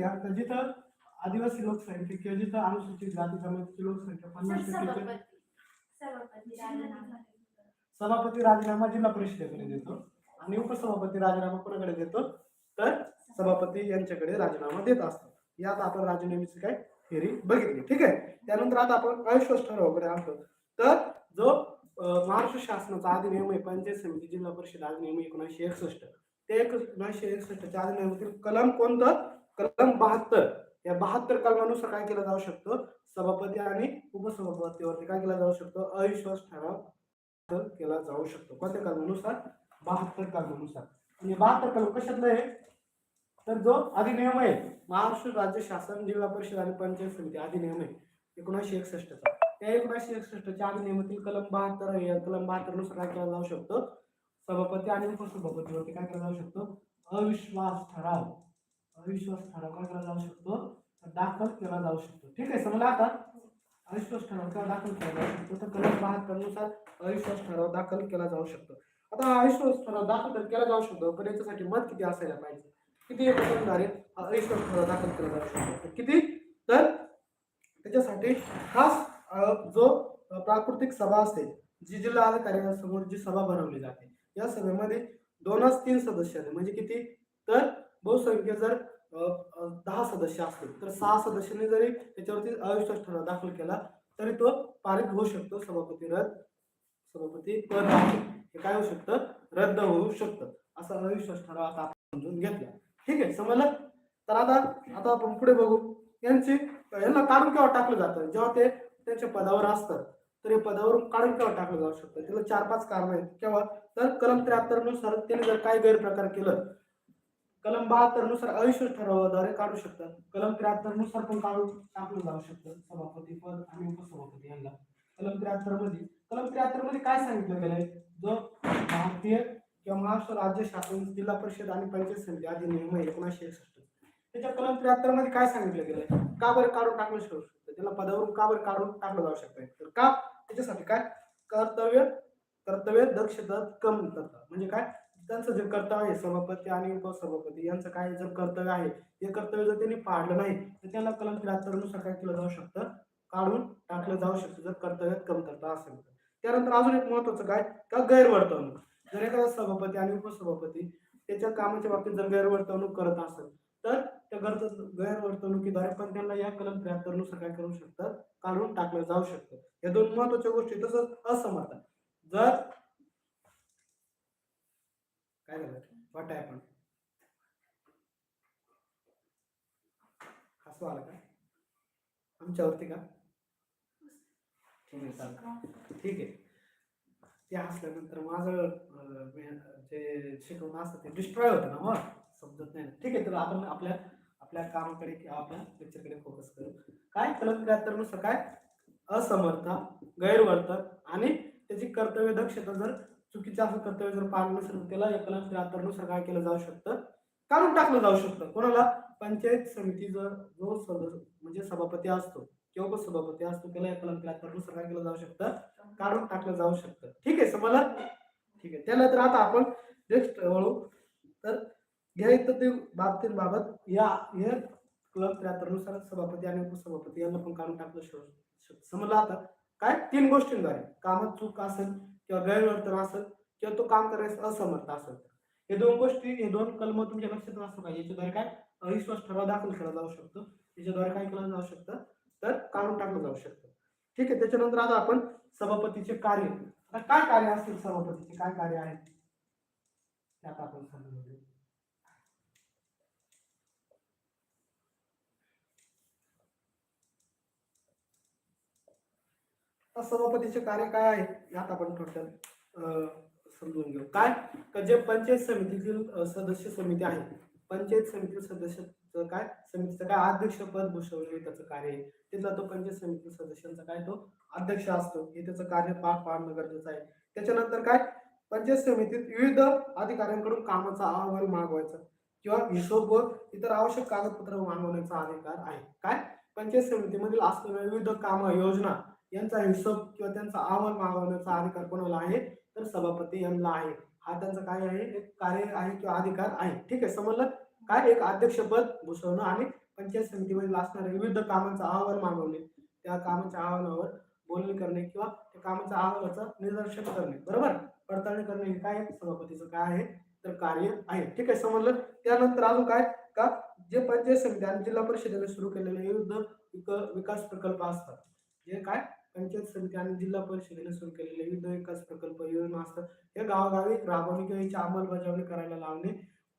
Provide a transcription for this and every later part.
घ्या. तर जिथं आदिवासी लोकसंख्या किंवा जिथं अनुसूचित जाती जमातीची लोकसंख्या पन्नास टक्के सभापती. राजीनामा. जिल्हा परिषदेकडे देतो. आणि उपसभापती राजीनामा कोणाकडे देतो? तर सभापती यांच्याकडे राजीनामा देत असतात यात आपण राजीनाम्याची काय फेरी बघितली. ठीक आहे? त्यानंतर आता आपण अविश्वास ठरावाकडे आणतो तर जो महाराष्ट्र शासनाचा अधिनियम आहे पंचायत समिती जिल्हा परिषद अधिनियम एकोणीसशे एकसष्ट. ते एकोणीसशे एकसष्टच्या अधिनियमातील कलम कोणतं? कलम बहात्तर. या बहात्तर कलमानुसार काय केलं जाऊ शकतं? सभापती आणि उपसभापतीवरती काय केला जाऊ शकतो? अविश्वास ठराव केला जाऊ शकतो. कोणत्या कलमानुसार? बहात्तर कलमानुसार. म्हणजे बहात्तर कलम कशातलं आहे? तर जो अधिनियम आहे महाराष्ट्र राज्य शासन जिल्हा परिषद आणि पंचायत समिती अधिनियम आहे एकोणीसशे एकसष्टचा. त्या एकोणीसशे एकसष्टच्या अधिनियमातील कलम बहात्तर आहे. कलम बहात्तरनुसार काय केला जाऊ शकतो? सभापती आणि उपसभापतीवरती काय केला जाऊ शकतो? अविश्वास ठराव. अविश्वास ठराव केला जाऊ शकतो? दाखल केला जाऊ शकतो. ठीक आहे समजा आता? अविश्वास ठराव का दाखल केला जाऊ शकतो. तर कलम बहात्तरनुसार अविश्वास ठराव दाखल केला जाऊ शकतो. आता अविश्वास ठराव दाखल तर केला जाऊ शकतो पण याच्यासाठी मत किती असायला पाहिजे? किती एकंदरीत अविश्वास ठराव दाखल केला जाऊ शकतो? किती? तर त्याच्यासाठी खास जो प्राकृतिक सभा असते जी जिल्हा अधिकाऱ्यांसमोर जी सभा भरवली जाते या सभेमध्ये दोनच तीन सदस्य आहेत. म्हणजे किती? तर बहुसंख्य जर दहा सदस्य असतील. तर सहा सदस्यांनी जरी त्याच्यावरती अविश्वास ठराव दाखल केला तरी तो पारित होऊ शकतो. सभापती रद्द सभापती पद हे काय होऊ शकतं? रद्द होऊ शकतं. असा अविश्वास ठराव आता आपण समजून घेतला. ठीक आहे समजलं? तर आता आता आपण पुढे बघू. यांचे यांना काढून केव्हा टाकलं जातं? जेव्हा ते त्यांच्या पदावर असतात तर हे पदावरून काढून केव्हा टाकलं जाऊ शकतं? त्याला चार पाच कारण आहेत. केव्हा? तर कलम त्र्याहत्तरनुसार त्याने जर काही गैरप्रकार केलं कलम बहात्तरनुसार अविश्वास ठरावाद्वारे काढू शकतात. कलम त्र्याहत्तरनुसार पण काढून टाकलं जाऊ शकतं. सभापती पद आणि उपसभापती यांना. कलम त्र्याहत्तरमध्ये कलम त्र्याहत्तरमध्ये काय सांगितलं गेलंय? जो भारतीय किंवा महाराष्ट्र राज्य शासन जिल्हा परिषद आणि पंचायत समिती अधिनियम नियम एकोणीसशे एकसष्ट. त्याच्या कलम त्र्याहत्तरमध्ये काय सांगितलं गेलंय? का बरं काढून टाकलं जाऊ शकतं? त्याला पदावरून का बरं काढून टाकलं जाऊ शकतं? तर का? त्याच्यासाठी काय? कर्तव्य कर्तव्य दक्षता कमतरता म्हणजे काय? त्यांचं जे कर्तव्य आहे सभापती आणि उपसभापती यांचं काय जर कर्तव्य आहे हे कर्तव्य जर त्यांनी पाळलं नाही तर त्याला कलम त्र्याहत्तरनुसार काय केलं जाऊ शकतं? काढून टाकलं जाऊ शकतं जर कर्तव्यात कमतरता असेल तर त्यानंतर अजून एक महत्वाचं काय? का गैरवर्तवणूक जर एखादा सभापती आणि उपसभापती त्याच्या कामाच्या बाबतीत जर गैरवर्तवणूक करत असेल तर त्या गैर गैरवर्तणुकीद्वारे पण त्यांना या कलम त्र्याहत्तरनुसार काय करू शकतात? काढून टाकलं जाऊ शकतं. या दोन महत्त्वाच्या गोष्टी तसंच असमर्थ जर काय झालं? वाटाय आपण हसू आलं का? आमच्यावरती का? ठीक आहे चालेल ठीक आहे. ते हसल्यानंतर माझं जे शिकवणं असतं ते डिस्ट्रॉय होतं ना मग? समजत नाही. ठीक आहे तर आपण आपल्या आपल्या कामाकडे किंवा आपल्या लेक्चरकडे फोकस करू. काय? कलम त्र्याहत्तर काय? असमर्था गैरवर्तन आणि त्याची कर्तव्य दक्षता जर चुकीचं असं कर्तव्य जर पाळलं नसेल त्याला एकला त्र्याहत्तरनुसार काय केलं जाऊ शकतं? काढून टाकलं जाऊ शकतं. कोणाला? पंचायत समितीचा जो सदस्य म्हणजे सभापती असतो किंवा उपसभापती असतो त्याला एकला त्र्याहत्तरनुसार काय केलं जाऊ शकतं? काढून टाकलं जाऊ शकतं. ठीक आहे समजलं ठीक आहे. त्यानंतर आता आपण नेक्स्ट वळू. तर या इतर बाबतींबाबत. या हे क्लब त्र्याहत्तरनुसार सभापती आणि उपसभापती यांना पण काढून टाकलं शो- समजलं आता. काय? तीन गोष्टींद्वारे. कामात चूक असेल किंवा गैरवर्तन असेल किंवा तो काम करण्यास असमर्थ असेल. हे दोन गोष्टी हे दोन कलम तुमच्या लक्षात असलं पाहिजे याच्याद्वारे काय? अविश्वास ठराव दाखल केला जाऊ शकतो. याच्याद्वारे काय केलं जाऊ शकतं? तर काढून टाकलं जाऊ शकतं. ठीक आहे त्याच्यानंतर आता आपण सभापतीचे कार्य. आता काय कार्य असतील सभापतीचे? काय कार्य आहेत त्यात आपण समजून सभापतीचे कार्य काय आहे यात आपण थोडक्यात समजून घेऊ. काय? तर जे पंचायत समितीतील सदस्य समिती आहे पंचायत समिती सदस्याचं काय? समितीचं काय? अध्यक्ष पद भूषवणे हे त्याचं कार्य आहे. तिथला तो पंचायत समिती सदस्यांचा काय तो अध्यक्ष असतो. हे त्याचं कार्य पार पाडणं गरजेचं आहे. त्याच्यानंतर काय? पंचायत समितीत विविध अधिकाऱ्यांकडून कामाचा अहवाल मागवायचा किंवा हिशोब व इतर आवश्यक कागदपत्र मागवण्याचा अधिकार आहे. काय? पंचायत समितीमधील असलेल्या विविध कामं योजना यांचा हिशोब किंवा त्यांचा अहवाल मागवण्याचा अधिकार कोणाला आहे? तर सभापती यांना आहे. हा त्यांचा काय आहे? एक कार्य आहे किंवा अधिकार आहे. ठीक आहे समजलं? काय? एक अध्यक्षपद भूषवणं आणि पंचायत समितीमध्ये असणाऱ्या विविध कामांचा अहवाल मागवणे. त्या कामाच्या अहवालावर बोलणी करणे किंवा त्या कामाच्या अहवालाचं निदर्शन करणे. बरोबर? पडताळणी करणे हे काय? सभापतीचं काय आहे? तर कार्य आहे. ठीक आहे समजलं? त्यानंतर अजून काय? का जे पंचायत समिती आणि जिल्हा परिषदेने सुरू केलेले विविध विक- विकास प्रकल्प असतात. जे काय? पंचायत समिती आणि जिल्हा परिषदेने सुरू केलेले विविध विकास प्रकल्प योजना असतात. हे गावागावी राबवणे किंवा याची अंमलबजावणी करायला लावणे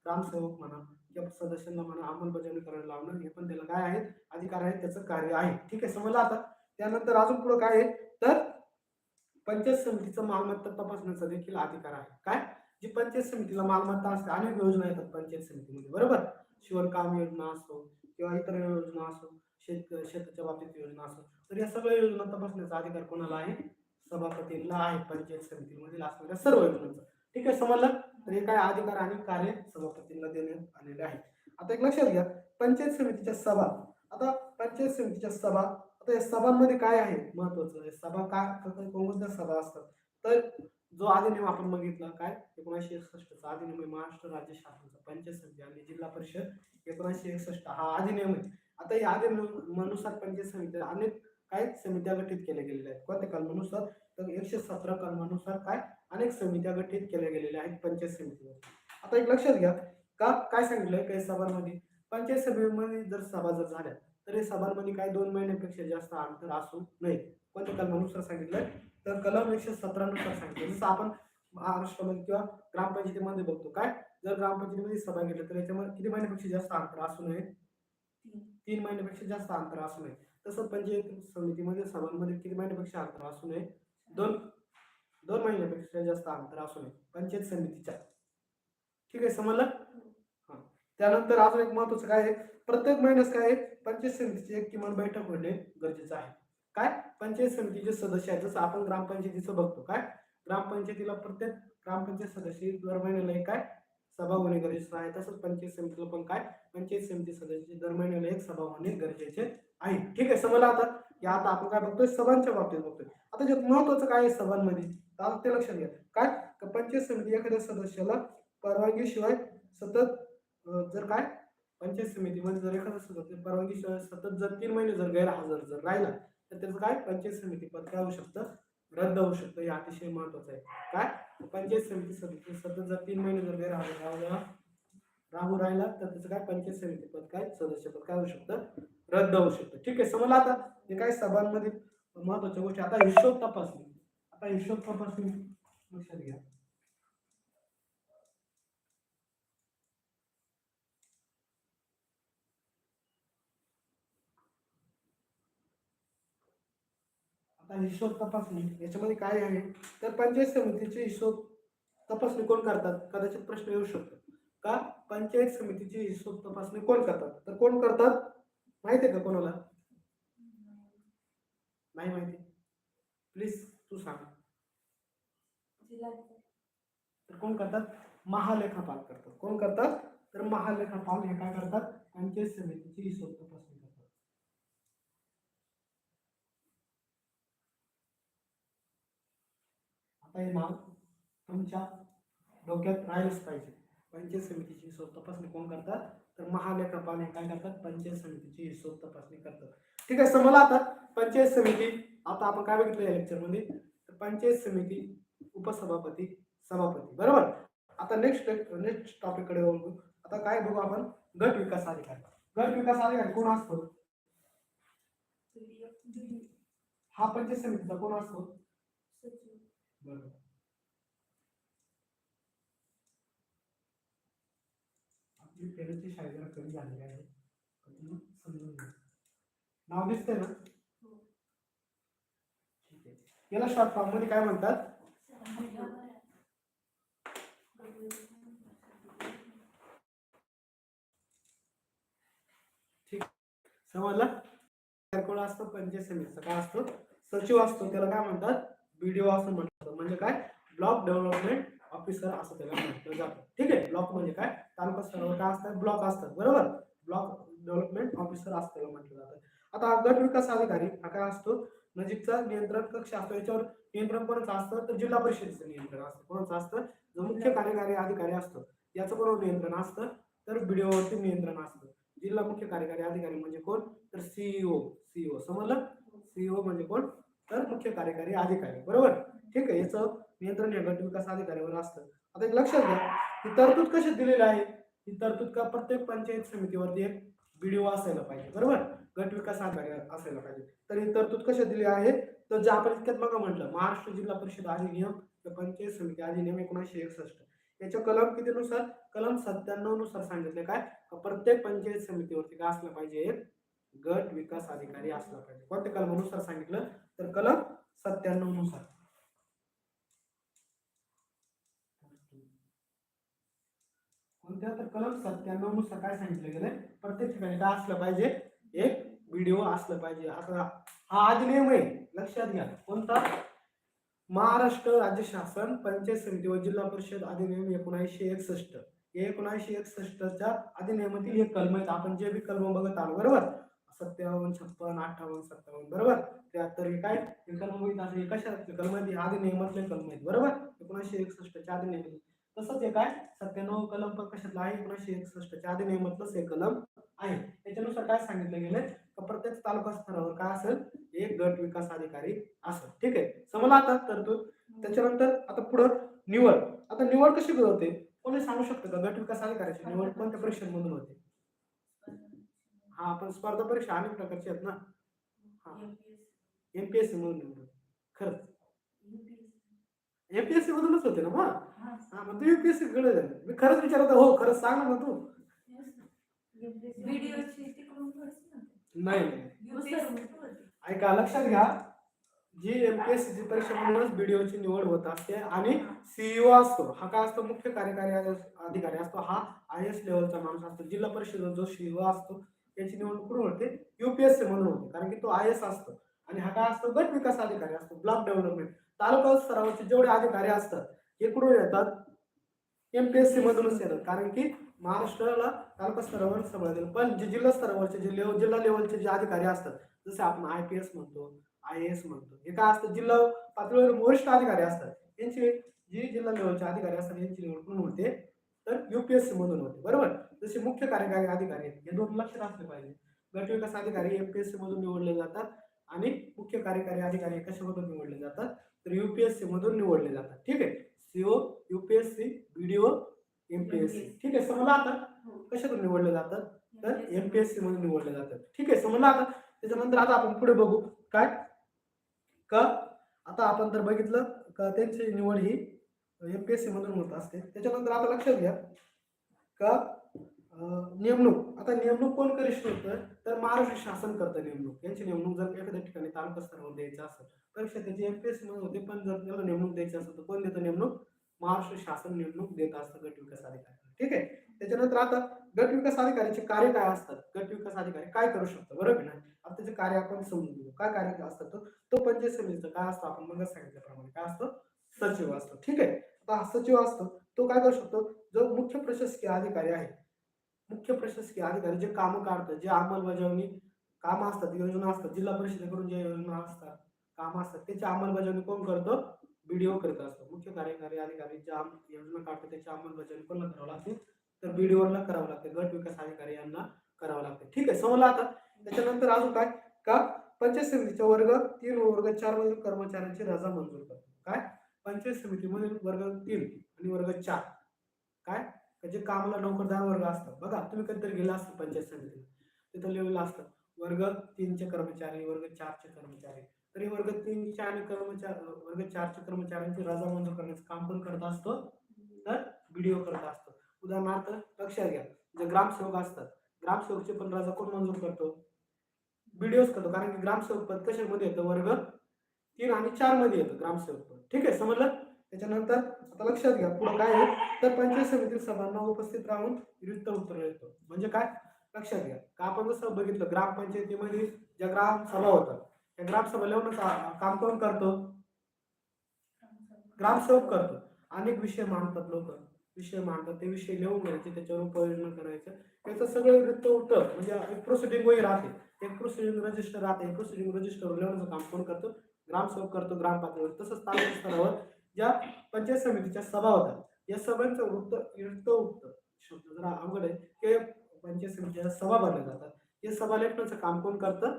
ग्रामसेवक म्हणा किंवा सदस्यांना म्हणा अंमलबजावणी करायला लावणं हे पण त्याला काय आहे अधिकार आहे त्याचं कार्य आहे. ठीक आहे समजलं आता? त्यानंतर अजून पुढे काय आहे? तर पंचायत समितीचं मालमत्ता तपासण्याचा देखील अधिकार आहे. काय? जी पंचायत समितीला मालमत्ता असते अनेक योजना येतात पंचायत समितीमध्ये. बरोबर? शिवणकाम योजना असो किंवा इतर योजना असो. शेत शेताच्या बाबतीत योजना असो तर या सगळ्या योजना तपासण्याचा अधिकार कोणाला आहे? सभापतीला आहे पंचायत समितीमधील असणाऱ्या सर्व योजनांचा. ठीक आहे समजलं? तर हे काय अधिकार आणि कार्य सभापतींना देण्यात आलेले आहे. आता एक लक्षात घ्या पंचायत समितीच्या सभा. आता पंचायत समितीच्या सभा आता या सभांमध्ये काय आहे? महत्वाचं हे सभा काय कोणकोणत्या सभा असतात? तर जो अधिनियम आपण बघितला काय? एकोणीसशे एकसष्टचा अधिनियम आहे महाराष्ट्र राज्य शासनाचा पंचायत समिती आणि जिल्हा परिषद एकोणीसशे एकसष्ट हा अधिनियम आहे. आता या मनुसार पंचायत समिती अनेक काय समित्या गठीत केल्या गेलेल्या आहेत? कोणत्या कलमानुसार? तर एकशे सतरा कलमानुसार काय अनेक समित्या गठीत केल्या गेलेल्या आहेत पंचायत समितीवर आता एक लक्षात घ्या का काय सांगितलंय काही सभांमध्ये? पंचायत सभेमध्ये जर सभा जर झाल्या तर हे सभांमध्ये काय दोन महिन्यापेक्षा जास्त अंतर असू नये. कोणत्या कलमानुसार सांगितलंय? तर कलम एकशे सतरानुसार सांगितलं जसं आपण महाराष्ट्रामध्ये किंवा ग्रामपंचायतीमध्ये बघतो काय? जर ग्रामपंचायतीमध्ये सभा घेतली तर याच्यामध्ये किती महिन्यापेक्षा जास्त अंतर असू नये? तीन महिन्यापेक्षा जास्त अंतर असू नये. तसं पंचायत समितीमध्ये सभांमध्ये किती महिन्यापेक्षा अंतर असू नये. दोन दोन महिन्यापेक्षा जास्त अंतर असू नये. पंचायत समितीच्या. ठीक आहे समजलं? हा. त्यानंतर अजून एक महत्वाचं काय आहे? प्रत्येक महिन्यास काय आहे? पंचायत समितीची एक किमान बैठक होणे गरजेचं आहे. काय? पंचायत समितीचे सदस्य आहेत. जसं आपण ग्रामपंचायतीचं बघतो. काय? ग्रामपंचायतीला प्रत्येक ग्रामपंचायत सदस्य दर महिन्याला एक काय सभा होणे गरजेचं आहे. तसंच पंचायत समितीला पण काय? पंचायत समिती सदस्य दर महिन्याला एक सभा होणे गरजेचे आहे. ठीक आहे समजलं आता? या आता आपण काय बघतोय? सभांच्या बाबतीत बघतोय. आता जे महत्वाचं काय आहे सभांमध्ये? आता ते लक्षात घ्या. काय? पंचायत समिती एखाद्या सदस्याला परवानगीशिवाय सतत जर काय? पंचायत समितीमध्ये जर एखादा सदस्य परवानगीशिवाय सतत जर तीन महिने जर गैरहजर जर राहिला तर त्याचं काय? पंचायत समिती पद काय होऊ शकतं? रद्द होऊ शकतं. हे अतिशय महत्वाचं आहे. काय? पंचायत समिती सदस्य सतत जर तीन महिने जर राहू राहिला राहू राहिला तर त्याचं काय पंचायत समिती पद काय सदस्य पद काय होऊ शकतं? रद्द होऊ शकतं. ठीक आहे समजलं आता? हे काय सभांमध्ये महत्त्वाच्या गोष्टी. आता हिशोब तपासणी. आता हिशोब तपासणी लक्षात घ्या आता हिशोब तपासणी याच्यामध्ये काय आहे? तर पंचायत समितीचे हिशोब तपासणी कोण करतात? कदाचित प्रश्न येऊ शकतो. का? पंचायत समितीची हिशोब तपासणी कोण करतात? तर कोण करतात? माहिती आहे का कोणाला? नाही माहिती. प्लीज तू सांग. तर कोण करतात? महालेखापाल करतात. कोण करतात? तर महालेखापाल हे काय करतात? पंचायत समितीची हिशोब तपासणी करतात आता हे नाव तुमच्या डोक्यात राहिलंच पाहिजे. पंचायत समितीची हिशोब तपासणी कोण करतात? तर महालेखापाल काय करतात? पंचायत समितीची हिशोब तपासणी करतात. ठीक आहे समजलं आता पंचायत समिती आता आपण काय बघितलं या लेक्चरमध्ये तर पंचायत समिती उपसभापती सभापती बरोबर? आता नेक्स्ट नेक्स्ट टॉपिककडे बघू आता काय बघू आपण? गट विकास अधिकारी. गट विकास अधिकारी कोण असतो? हा पंचायत समितीचा कोण असतो? बरोबर आपली पेरेची शाळा जरा कमी झालेली आहे. समजून घ्या. नाव दिसतंय ना? ठीक आहे. याला शॉर्ट फॉर्ममध्ये काय म्हणतात? समजलं? कोण असतं पंचायत समितीचा काय असतो? सचिव असतो त्याला काय म्हणतात? बीडीओ असं म्हणतात म्हणजे काय? ब्लॉक डेव्हलपमेंट ऑफिसर असं त्याला म्हटलं जातं. ठीक आहे? ब्लॉक म्हणजे काय? तालुका स्तरावर काय असतात ब्लॉक असतात बरोबर? ब्लॉक डेव्हलपमेंट ऑफिसर असं त्याला म्हटलं जातं. आता गट विकास अधिकारी हा काय असतो? नजीकचा नियंत्रण कक्ष असतो. याच्यावर नियंत्रण कोणाचं असतं? तर जिल्हा परिषदेचं नियंत्रण असतं. कोणाचं असतं? जो मुख्य कार्यकारी अधिकारी असतो. याचं बरोबर नियंत्रण असतं. तर बीडीओवरती नियंत्रण असतं. जिल्हा मुख्य कार्यकारी अधिकारी म्हणजे कोण? तर सीईओ सीईओ समजलं? सीईओ म्हणजे कोण? तर मुख्य कार्यकारी अधिकारी. बरोबर? ठीक आहे याचं नियंत्रण हे गट विकास अधिकाऱ्यावर असतं. आता एक लक्षात घ्या ही तरतूद कशी दिलेली आहे? ही तरतूद का प्रत्येक पंचायत समितीवरती एक बीडीओ असायला पाहिजे बरोबर? गट विकास अधिकारी असायला पाहिजे. तर ही तरतूद कशी दिली आहे? तर जे आपण इतक्यात बघा म्हटलं महाराष्ट्र जिल्हा परिषद अधिनियम पंचायत समिती अधिनियम एकोणीसशे एकसष्ट. याच्या कलम कितीनुसार? कलम सत्त्याण्णवनुसार सांगितले काय? प्रत्येक पंचायत समितीवरती काय असलं पाहिजे? गट विकास अधिकारी असला पाहिजे कोणत्या कलमानुसार सांगितलं तर कलम सत्त्याण्णवनुसार. कोणत्या? तर कलम सत्त्याण्णवनुसार काय सांगितलं गेलंय? प्रत्येक ठिकाणी काय असलं पाहिजे? एक व्हिडिओ असलं पाहिजे. आता हा अधिनियम आहे. लक्षात घ्या. कोणता? महाराष्ट्र राज्य शासन पंचायत समिती व जिल्हा परिषद अधिनियम एकोणीसशे एकसष्ट. एकोणीसशे एकसष्टच्या अधिनियमातील एक कलम आहेत. आपण जे बी कलम बघत आलो बरोबर? सत्तावन्न छप्पन अठ्ठावन्न सत्तावन्न बरोबर? त्र्याहत्तर हे काय? कलम असेल हे कलम आहेत हे अधिनियमातले कलम आहेत बरोबर? एकोणीसशे एकसष्टच्या अधिनियम तसंच हे काय? सत्त्याण्णव कलम पण कशातलं आहे? एकोणीसशे एकसष्टच्या अधिनियमातलंच हे कलम आहे. त्याच्यानुसार काय सांगितलं गेलंय? का प्रत्येक तालुका स्तरावर काय असेल? एक गट विकास अधिकारी असेल. ठीक आहे? समजलं आता? तरतूद त्याच्यानंतर आता पुढं निवड. आता निवड कशी होते? कोणी सांगू शकतं का? गट विकास अधिकाऱ्याची निवड कोणत्या परीक्षांमधून होते? हा आपण स्पर्धा परीक्षा अनेक प्रकारची आहेत ना. हा. एमपीएससी मधून. खरंच. एमपीएससी मधूनच होते ना मग? हा. मग तू युपीएससी कडे झाली मी खरंच विचारत हो खरंच सांग ना तू. नाही नाही. ऐका लक्षात घ्या. जी एमपीएससी ची परीक्षा म्हणूनच बीडीओची निवड होत असते आणि सीईओ असतो. हा काय असतो? मुख्य कार्यकारी अधि- अधिकारी असतो. हा आय एस लेवलचा माणूस असतो. जिल्हा परिषद जो सीईओ असतो. त्यांची निवडणूक कुठून होते. युपीएससी म्हणून होते. कारण की तो आय एस असतो. आणि हा काय असतो? गट विकास अधिकारी असतो. Block development. तालुका स्तरावरचे जेवढे अधिकारी असतात हे कुठून येतात? एमपीएससी मधूनच येतात. कारण की महाराष्ट्राला तालुका स्तरावर सांभाळतील. पण जे जिल्हा स्तरावरचे जे लेव जिल्हा लेवलचे जे अधिकारी असतात जसे आपण आय पी एस म्हणतो आय एस म्हणतो हे काय असतं? जिल्हा पातळीवर वरिष्ठ अधिकारी असतात. यांचे जे जिल्हा लेवलचे अधिकारी असतात यांची निवड कोण होते. तर युपीएससी मधून होते. बरोबर? जसे मुख्य कार्यकारी अधिकारी आहेत. हे दोन लक्षात असले पाहिजे. गट विकास अधिकारी एमपीएससी मधून निवडले जातात आणि मुख्य कार्यकारी अधिकारी हे कशामधून निवडले जातात? तर युपीएससी मधून निवडले जातात. ठीक आहे? सीओ युपीएससी बीडीओ एमपीएससी ठीक आहे? समजलं आता? हो. कशातून निवडले जातात? तर एमपीएससी मधून निवडले जातात. ठीक आहे? समजलं आता? त्याच्यानंतर आता आपण पुढे बघू. काय? का? आता आपण तर बघितलं. का? त्यांची निवड ही एमपीएससी मधून होत असते. त्याच्यानंतर आता लक्षात घ्या का नेमणूक आता नेमणूक कोण करिष्ठ होतं तर महाराष्ट्र शासन करतं नेमणूक. यांची नेमणूक जर एखाद्या ठिकाणी तालुका स्तरावर द्यायचं असेल परीक्षा त्याची सी नोंद होते पण जर त्याला नेमणूक द्यायची असेल तर कोण देतं नेमणूक? महाराष्ट्र शासन नेमणूक देत असतं गट विकास अधिकारी. ठीक आहे? त्याच्यानंतर आता गट विकास अधिकाऱ्याचे कार्य काय असतात? गट विकास अधिकारी काय करू शकतो? बरोबर ना आता त्याचे कार्य आपण समजून घेऊ. काय कार्य असतात तो? तो पंचायत समितीचं काय असतं? आपण मग सांगितल्याप्रमाणे काय असतं? सचिव असतो. ठीक आहे? आता हा सचिव असतो तो काय करू शकतो? जो मुख्य प्रशासकीय अधिकारी आहे. मुख्य प्रशासकीय अधिकारी जे कामं काढतात जे अंमलबजावणी कामं असतात योजना असतात जिल्हा परिषदेकडून जे योजना असतात कामं असतात त्याची अंमलबजावणी कोण करतो? बीडीओ करत असतो. मुख्य कार्यकारी अधिकारी ज्या योजना काढतात त्याची अंमलबजावणी कोणाला करावं लागते? तर बीडीओला करावं लागते. गट विकास अधिकारी यांना करावं लागते. ठीक आहे समजलं आता? त्याच्यानंतर अजून काय? का? पंचायत समितीचा वर्ग तीन वर्ग चार मधील कर्मचाऱ्यांची रजा मंजूर करतो काय? पंचायत समितीमधील वर्ग तीन आणि वर्ग चार. काय? का जे कामाला नोकरदार वर्ग असतात. बघा तुम्ही कधीतरी गेला असतं पंचायत समितीला. तिथं लिहिलेलं असतं वर्ग तीनचे कर्मचारी वर्ग चारचे कर्मचारी. तरी वर्ग तीनच्या आणि कर्मचारी वर्ग चारच्या कर्मचाऱ्यांची रजा मंजूर करण्याचं काम पण करत असतो. तर व्हिडिओ करत असतो. उदाहरणार्थ लक्षात घ्या. जे ग्रामसेवक असतात ग्रामसेवकचे पण रजा कोण मंजूर करतो? व्हिडिओ करतो. कारण की ग्रामसेवक पद कशामध्ये येतं? वर्ग तीन आणि चारमध्ये येतं ग्रामसेवक पद. ठीक आहे? समजलं? त्याच्यानंतर आता लक्षात घ्या पुढे काय आहे तर पंचायत समिती सभांना उपस्थित राहून विरुद्ध उत्तर येतो म्हणजे काय? लक्षात घ्या. का आपण जसं बघितलं ग्रामपंचायतीमध्ये ज्या ग्राम सभा होतात त्या ग्रामसभा लिहून काम कोण करतो? ग्रामसेवक करतो. अनेक विषय मांडतात लोक. विषय मांडतात ते विषय लिहून घ्यायचे त्याच्यावर उपाययोजना करायचं. त्याचं सगळं वृत्त उत्तर म्हणजे एक प्रोसिडिंग वही राहते. एक प्रोसिडिंग रजिस्टर राहते. एक प्रोसिडिंग रजिस्टर लिहण्याचं काम कोण करतो? ग्रामसेवक करतो ग्राम पातळीवर. तसंच तालुका स्तरावर ज्या पंचायत समितीच्या सभा होतात या सभांचं वृत्त वृत्त उत्तर शब्द जरा अवघड आहे. ते पंचायत समितीच्या सभा भरल्या जातात. हे सभा लेखनाचं काम कोण करतं?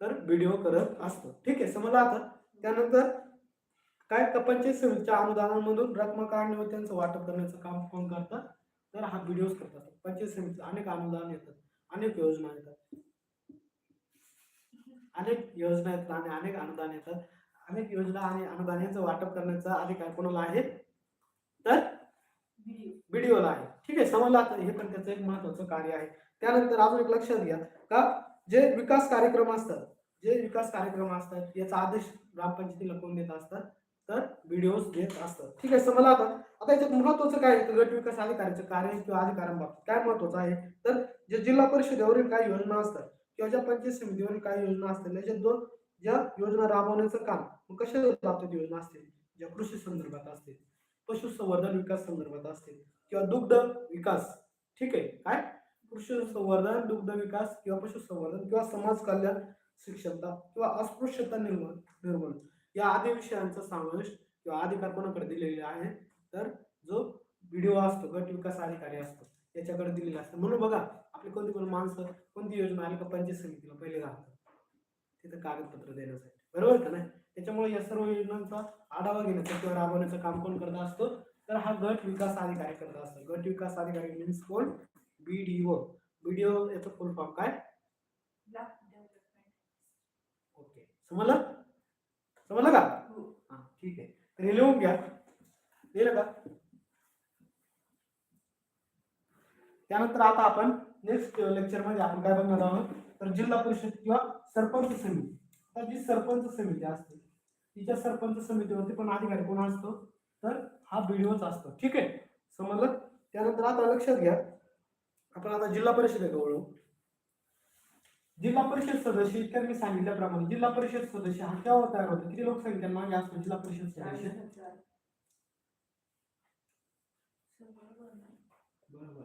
तर व्हिडिओ करत असतो. ठीक आहे समजलं आता? त्यानंतर काय तर पंचायत समितीच्या अनुदानामधून रक्कम काढणे व त्यांचं वाटप करण्याचं काम कोण करतं? तर हा व्हिडिओज करतात. पंचायत समितीचं अनेक अनुदान येतात अनेक योजना येतात. अनेक योजना आहेत आणि अनेक अनुदान येतात अनेक योजना आणि अनुदान यांचं वाटप करण्याचा अधिकार कोणाला आहे? तर बीडीओला आहे. ठीक आहे समजलं आता हे पण त्याचं एक महत्वाचं कार्य आहे. त्यानंतर अजून एक लक्षात घ्या का जे विकास कार्यक्रम असतात जे विकास कार्यक्रम असतात याचा आदेश ग्रामपंचायतीला कोण देत असतात? तर व्हिडिओज देत असतात. ठीक आहे समजलं आता आता याच्यात महत्वाचं काय गट विकास अधिकाऱ्याचं कार्य किंवा अधिकारांबाबत काय महत्वाचं आहे? तर जे जिल्हा परिषदेवरील काही योजना असतात किंवा ज्या पंचायत समितीवरील काही योजना असतील याच्यात दोन ज्या योजना राबवण्याचं काम मग कशा बाबतीत योजना असतील? ज्या कृषी संदर्भात असतील पशुसंवर्धन विकास संदर्भात असतील किंवा दुग्ध विकास ठीक आहे? काय? पशुसंवर्धन दुग्ध विकास किंवा पशुसंवर्धन किंवा समाज कल्याण शिक्षणता किंवा अस्पृश्यता निर्माण निर्माण या आदी विषयांचा समावेश किंवा अधिकार कोणाकडे दिलेले आहे? तर जो व्हिडिओ असतो गट विकास अधिकारी असतो याच्याकडे दिलेला असतो. म्हणून बघा आपली कोणती कोण माणसं कोणती योजना आली का पंचायत समितीला पहिले जातात तिथं कागदपत्र देण्यासाठी. बरोबर का नाही? त्याच्यामुळे या सर्व योजनांचा आढावा घेण्याचं किंवा राबवण्याचं काम कोण करत असतो? तर हा गट विकास अधिकारी करत असतो. गट विकास अधिकारी मीन्स कोण? बीडीओ बीडीओ याचं फुल फॉर्म काय? ओके समजलं? समजलं का? हो. हा ठीक आहे. तर हे लिहून घ्या. लिहिलं का? त्यानंतर आता आपण नेक्स्ट लेक्चरमध्ये आपण काय बघणार आहोत? तर जिल्हा परिषद किंवा सरपंच समिती. आता जी सरपंच समिती असते तिच्या सरपंच समितीवरती पण अधिकारी कोण असतो? तर हा व्हिडिओच असतो. ठीक आहे? समजलं? त्यानंतर आता लक्षात घ्या. आपण आता जिल्हा परिषदेकडे वळू. जिल्हा परिषद सदस्य इतक्या मी सांगितल्याप्रमाणे जिल्हा परिषद सदस्य हा केव्हा तयार होतो? किती लोकसंख्या मागे असतो जिल्हा परिषद सदस्य? बरोबर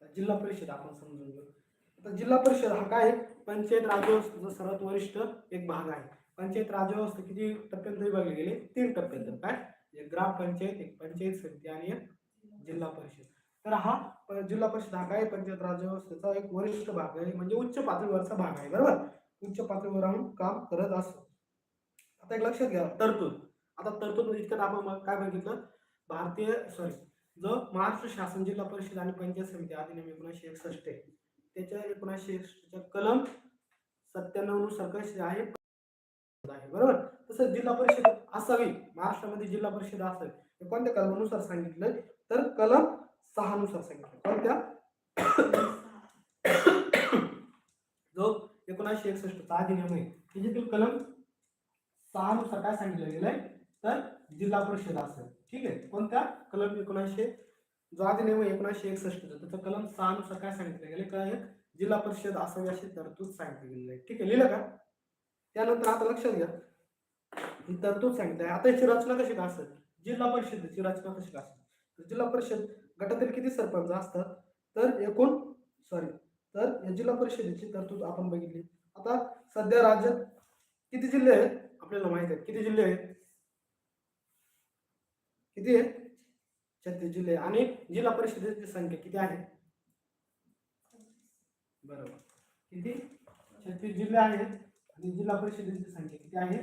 आता जिल्हा परिषद आपण समजून घेऊ. आता जिल्हा परिषद हा काय? पंचायत राजव्यवस्थेचा सर्वात वरिष्ठ एक भाग आहे. पंचायत राजव्यवस्था किती टप्प्यांत विभागले गेली? तीन टप्प्यांत. काय म्हणजे ग्राम ग्रामपंचायत एक पंचायत समिती आणि एक जिल्हा परिषद. तर हा जिल्हा परिषद हा काय? पंचायत राजव्यवस्थेचा एक वरिष्ठ भाग आहे. म्हणजे उच्च पातळीवरचा भाग आहे. बरोबर? उच्च पातळीवर राहून काम करत असतो. आता एक लक्षात घ्या. तरतूद. आता तरतूद म्हणजे इतक्यात आपण मग काय बघितलं? भारतीय सॉरी जो महाराष्ट्र शासन जिल्हा परिषद आणि पंचायत समिती अधिनियम एकोणीसशे एकसष्ट आहे. त्याच्या एकोणीसशे एकसष्टच्या कलम सत्त्याण्णवनुसार कसे आहे? आहे बरोबर? तसंच जिल्हा परिषद असावी महाराष्ट्रामध्ये जिल्हा परिषद असावी हे कोणत्या कलमानुसार सांगितलं तर कलम सहा नुसार सांगितलं कोणत्या? जो एकोणीसशे एकसष्टचा अधिनियम आहे त्याच्यातील कलम सहा नुसार काय सांगितलं गेलंय? तर जिल्हा परिषद असेल. ठीक आहे? कोणत्या? कलम एकोणीसशे जो अधिनियम आहे एकोणीसशे एकसष्टचा त्याचं कलम सहा नुसार काय सांगितलं गेलं काय जिल्हा परिषद असावी अशी तरतूद सांगितली गेलेली आहे. ठीक आहे? लिहिलं का? त्यानंतर आता लक्षात घ्या. ही तरतूद सांगितली आहे. आता याची रचना कशी का असेल? जिल्हा परिषदेची रचना कशी का असेल? तर जिल्हा परिषद गटातील किती सरपंच असतात? तर एकूण सॉरी तर या जिल्हा परिषदेची तरतूद आपण बघितली. आता सध्या राज्यात किती जिल्हे आहेत? आपल्याला माहीत आहेत. किती जिल्हे आहेत? किती आहे छत्तीस जिल्हे आणि जिल्हा परिषदेची संख्या किती आहे बरोबर. किती? छत्तीस जिल्हे आहेत. आणि जिल्हा परिषदेची संख्या किती आहे?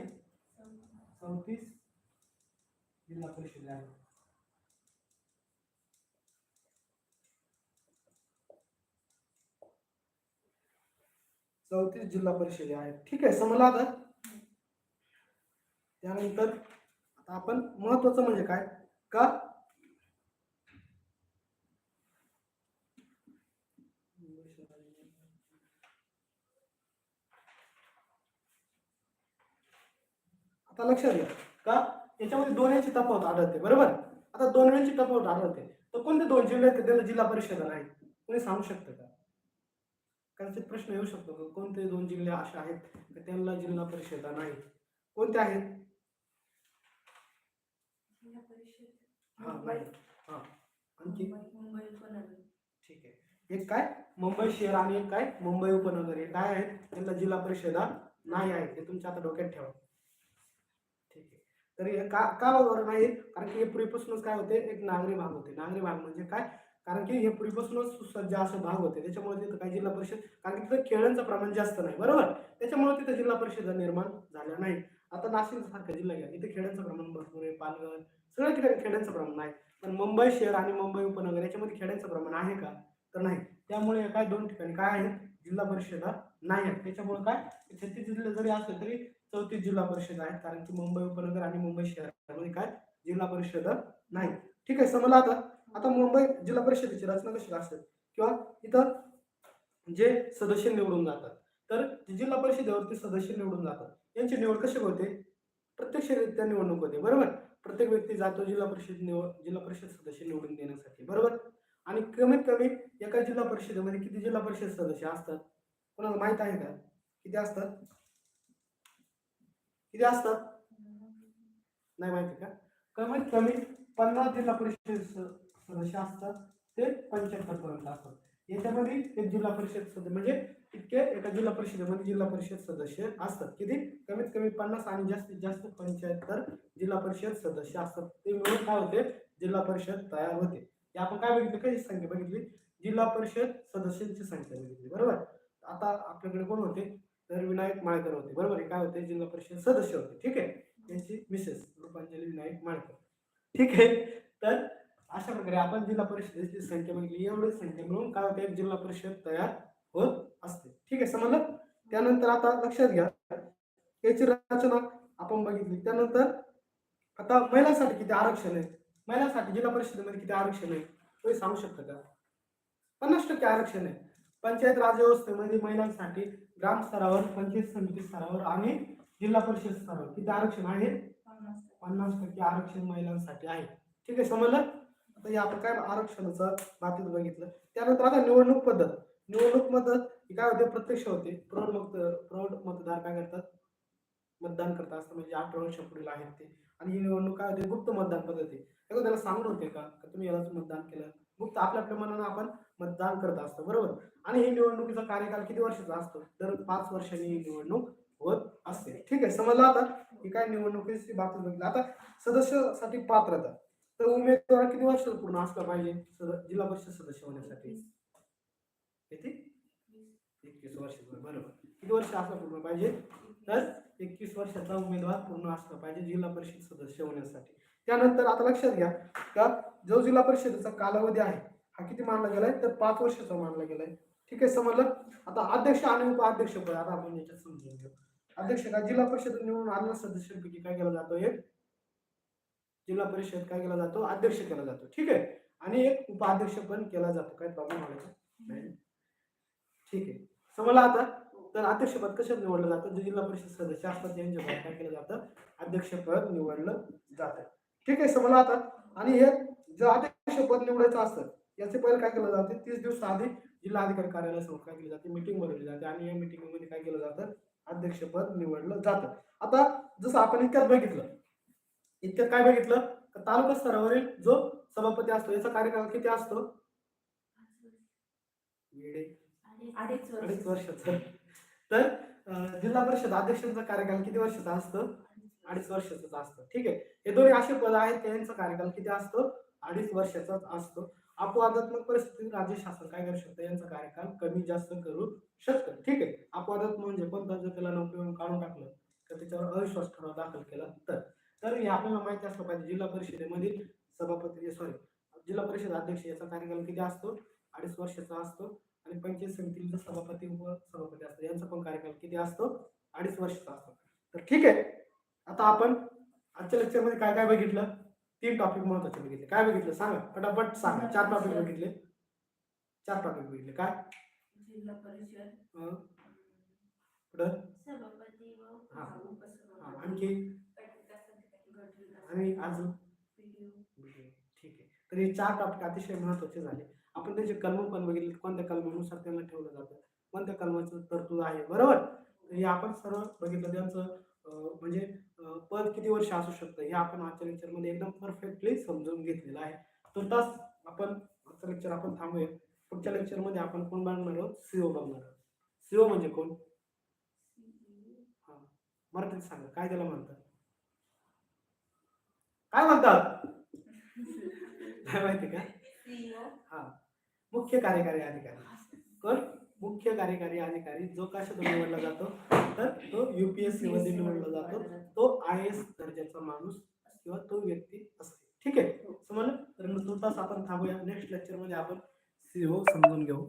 चौतीस. जिल्हा परिषद आहे. चौतीस जिल्हा परिषदे आहेत. ठीक आहे समजलं आता त्यानंतर आता आपण महत्वाचं म्हणजे काय? का? आता लक्षात घ्या. का? याच्यामध्ये दोन यांची तफावत आढळते बरोबर? आता दोन यांची तफावत आढळते. तर कोणते दोन जिल्हे आहेत त्याला जिल्हा परिषद नाही कोणी सांगू शकतं का? कदाचित प्रश्न येऊ शकतो का कोणते दोन जिल्हे असे आहेत त्यांना जिल्हा परिषद नाही. कोणते आहेत जिल्हा परिषद हा मुंबई. नाही. हा. आणखी? मुंबई मुंबई उपनगर ठीक आहे. एक काय? मुंबई शहर आणि एक काय? मुंबई उपनगर. हे काय आहेत त्यांना जिल्हा परिषदा नाही आहेत हे तुमच्या आता डोक्यात ठेवा. ठीक आहे. तर हे का का बरोबर नाही? कारण की हे पूर्वीपासूनच काय होते? एक नागरी भाग होते. नागरी भाग म्हणजे काय? कारण की हे पूर्वीपासूनच सुसज्ज असे भाग होते. त्याच्यामुळे तिथं काही जिल्हा परिषद कारण की तिथं खेळांचं प्रमाण जास्त नाही. बरोबर? त्याच्यामुळे तिथं जिल्हा परिषद निर्माण झाल्या नाही आता नाशिक सारखा जिल्हा घ्या. इथे खेड्यांचं प्रमाण भरपूर आहे. पालघर सगळ्या ठिकाणी खेड्यांचं प्रमाण नाही. पण मुंबई शहर आणि मुंबई उपनगर याच्यामध्ये खेड्यांचं प्रमाण आहे का? तर नाही. त्यामुळे काय दोन ठिकाणी काय आहेत? जिल्हा परिषदा नाही आहेत त्याच्यामुळे काय? छत्तीस जिल्हे जरी असले तरी चौतीस जिल्हा परिषद आहेत कारण की मुंबई उपनगर आणि मुंबई शहरामध्ये काय? जिल्हा परिषद नाही. ठीक आहे समजलं आता? आता मुंबई जिल्हा परिषदेची रचना कशी असते? किंवा इथं जे सदस्य निवडून जातात तर जिल्हा परिषदेवरती सदस्य निवडून जातात यांची निवड कशी होते? प्रत्यक्षरित्या निवडणूक होते. बरोबर? प्रत्येक व्यक्ती जातो जिल्हा परिषद निवड जिल्हा परिषद सदस्य निवडून देण्यासाठी बरोबर? आणि कमीत कमी एका जिल्हा परिषदेमध्ये म्हणजे किती जिल्हा परिषद सदस्य असतात? कोणाला माहीत आहे का? किती असतात? किती असतात? नाही माहिती का? कमीत कमी पन्नास जिल्हा परिषद सदस्य असतात ते पंच्याहत्तर पर्यंत असतात. याच्यामध्ये एक जिल्हा परिषद सदस्य म्हणजे इतके एका जिल्हा परिषदेमध्ये जिल्हा परिषद सदस्य असतात. किती? कमीत कमी पन्नास आणि जास्तीत जास्त पंच्याहत्तर जिल्हा परिषद सदस्य असतात. ते मिळून काय होते जिल्हा परिषद तयार होते. आपण काय बघितलं? कशी संख्या बघितली. जिल्हा परिषद सदस्यांची संख्या बघितली. बरोबर? आता आपल्याकडे कोण होते? तर विनायक माळकर होते. बरोबर? आहे काय होते? जिल्हा परिषद सदस्य होते. ठीक आहे? त्यांची मिसेस रूपांजली विनायक माळकर. ठीक आहे? तर अशा प्रकारे आपण जिल्हा परिषदेची संख्या बघितली एवढी संख्या मिळून काय होते? एक जिल्हा परिषद तयार होत असते. ठीक आहे समजलं? त्यानंतर आता लक्षात घ्या. याची रचना आपण बघितली. त्यानंतर आता महिलांसाठी किती आरक्षण आहे महिलांसाठी जिल्हा परिषदेमध्ये किती आरक्षण आहे तुम्ही सांगू शकता का? पन्नास टक्के आरक्षण आहे. पंचायत राज व्यवस्थेमध्ये महिलांसाठी ग्राम स्तरावर पंचायत समिती स्तरावर आणि जिल्हा परिषद स्तरावर किती आरक्षण आहे? पन्नास टक्के. पन्नास टक्के आरक्षण महिलांसाठी आहे. ठीक आहे समजलं? तर हे आपण काय आरक्षणाचं बाबतीत बघितलं. त्यानंतर आता निवडणूक पद्धत. निवडणूक मदत ही काय होते? प्रत्यक्ष होते. प्रौढ मत प्रौढ मतदार काय करतात? मतदान करत असतं म्हणजे अठरा वर्ष पुढील आहेत ते. आणि ही निवडणूक काय होते? गुप्त मतदान पद्धती एखाद्या त्याला सांगून होते का? तुम्ही यालाच मतदान केलं? गुप्त आपल्या प्रमाणानं आपण मतदान करत असतो. बरोबर? आणि ही निवडणुकीचा कार्यकाल किती वर्षाचा असतो? तर पाच वर्षांनी ही निवडणूक होत असते. ठीक आहे. समजलं आता? ही काय निवडणुकीची बाबतीत बघितलं. आता सदस्यासाठी पात्रता. तर उमेदवार किती वर्ष पूर्ण असलं पाहिजे? जिल्हा परिषद सदस्य होण्यासाठी? किती? एकवीस वर्ष बरोबर. किती वर्ष असलं पूर्ण पाहिजे? तर एकवीस वर्षाचा उमेदवार पूर्ण असला पाहिजे जिल्हा परिषद सदस्य होण्यासाठी. त्यानंतर आता लक्षात घ्या का जो जिल्हा परिषदेचा कालावधी आहे हा किती मानला गेलाय? तर पाच वर्षाचा मानला गेलाय. ठीक आहे समजलं? आता अध्यक्ष आणि उपाध्यक्ष पद आता आपण याच्यात समजून घेऊ. अध्यक्ष का जिल्हा परिषद निवडून आलेल्या सदस्यांपैकी काय केला जातो एक जिल्हा परिषद काय केला जातो? अध्यक्ष केला जातो. ठीक आहे? आणि एक उपाध्यक्ष पण केला जातो. काय प्रॉब्लेम आला नाही. ठीक आहे. समजला आता तर अध्यक्षपद कशात निवडलं जातं? जे जिल्हा परिषद सदस्य असतात त्यांच्या काय केलं जातं? अध्यक्षपद निवडलं जातं. ठीक आहे? समजलं आता आणि हे जर अध्यक्षपद निवडायचं असतं याचे पहिले काय केलं जाते? तीस दिवस आधी जिल्हा अधिकारी कार्यालयासमोर काय केलं जाते? मिटिंग भरवली जाते. आणि या मिटिंगमध्ये मध्ये काय केलं जातं? अध्यक्षपद निवडलं जातं. आता जसं आपण इतक्यात बघितलं इतक्यात काय बघितलं? तर तालुका स्तरावरील जो सभापती असतो याचा कार्यकाळ किती असतो. अडीच वर्ष. अडीच वर्षाचा. तर जिल्हा परिषद अध्यक्षांचा कार्यकाल किती वर्षाचा असतो? अडीच वर्षाचा असतो. ठीक आहे. हे दोन्ही असे पद आहेत त्यांचा कार्यकाल किती असतो? अडीच वर्षाचाच असतो. अपवादात्मक परिस्थितीत राज्य शासन काय करू शकतं? यांचा कार्यकाल कमी जास्त करू शकतं. ठीक आहे. अपवादात्मक म्हणजे कोणता? जर त्याला नोकरीवरून काढून टाकलं तर त्याच्यावर अविश्वास ठराव दाखल केला तर. तर हे आपल्याला माहिती असलं पाहिजे. जिल्हा परिषदेमधील सभापती सॉरी जिल्हा परिषद अध्यक्ष याचा कार्यकाल किती असतो? अडीच वर्षाचा असतो. आणि पंचायत समितीचा सभापती उपसभापती असतो. यांचा पण कार्यकाल किती असतो? अडीच वर्षाचा असतो. तर ठीक आहे. आता आपण आजच्या लेक्चरमध्ये काय काय बघितलं? तीन टॉपिक महत्त्वाचे बघितले. काय बघितलं? सांगा. पटापट सांगा. चार टॉपिक बघितले. चार टॉपिक बघितले. काय? जिल्हा परिषद. सभापती व आणखी पत्रिका संघटक, गट विकास, आणि अजून. ठीक आहे. तर हे चार टॉपिक अतिशय महत्त्वाचे झाले. आपण त्याचे कलम पण बघितले. कोणत्या कलमानुसार त्यांना ठेवलं जातं? कोणत्या कलमाचं तरतूद आहे? बरोबर? तर हे आपण सर्व बघितलं. त्यांचं म्हणजे पद किती वर्ष असू शकतं? हे आपण आजच्या लेक्चरमध्ये एकदम परफेक्टली समजून घेतलेलं आहे. तर तास आपण आजचं लेक्चर आपण थांबूया. पुढच्या लेक्चरमध्ये आपण कोण बघणार आहोत? सीओ बघणार आहोत. सीओ म्हणजे कोण? CEO. मराठीत सांगा. काय त्याला म्हणतात? काय म्हणतात? काय माहिती का? हा. मुख्य कार्यकारी अधिकारी. कोण? मुख्य कार्यकारी अधिकारी. जो कशातून निवडला जातो? तर तो युपीएससी मध्ये निवडला जातो. तो आय एस दर्जाचा माणूस किंवा तो व्यक्ती असते. ठीक आहे? समजलं तर नुसताच आपण थांबूया. नेक्स्ट लेक्चरमध्ये आपण सीओ समजून घेऊ.